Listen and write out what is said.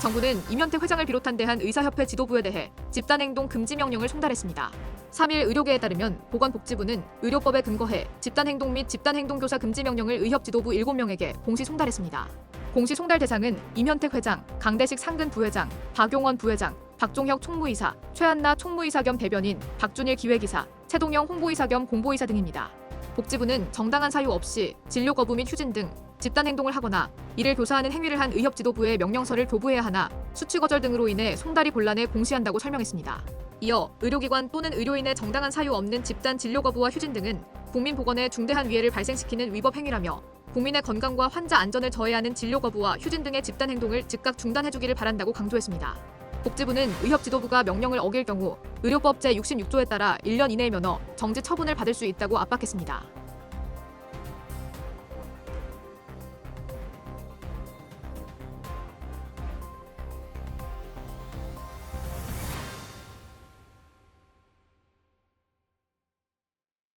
정부는 임현택 회장을 비롯한 대한 의사협회 지도부에 대해 집단행동 금지 명령을 송달했습니다. 3일 의료계에 따르면 보건복지부는 의료법에 근거해 집단행동 및 집단행동교사 금지 명령을 의협 지도부 7명에게 공시 송달했습니다. 공시 송달 대상은 임현택 회장, 강대식 상근 부회장, 박용원 부회장, 박종혁 총무이사, 최한나 총무이사 겸 대변인, 박준일 기획이사, 최동영 홍보이사 겸 공보이사 등입니다. 복지부는 정당한 사유 없이 진료 거부 및 휴진 등 집단 행동을 하거나 이를 교사하는 행위를 한 의협 지도부에 명령서를 교부해야 하나 수취 거절 등으로 인해 송달이 곤란해 공시한다고 설명했습니다. 이어 의료기관 또는 의료인의 정당한 사유 없는 집단 진료 거부와 휴진 등은 국민 보건에 중대한 위해를 발생시키는 위법 행위라며 국민의 건강과 환자 안전을 저해하는 진료 거부와 휴진 등의 집단 행동을 즉각 중단해주기를 바란다고 강조했습니다. 복지부는 의협 지도부가 명령을 어길 경우 의료법 제66조에 따라 1년 이내의 면허, 정지 처분을 받을 수 있다고 압박했습니다.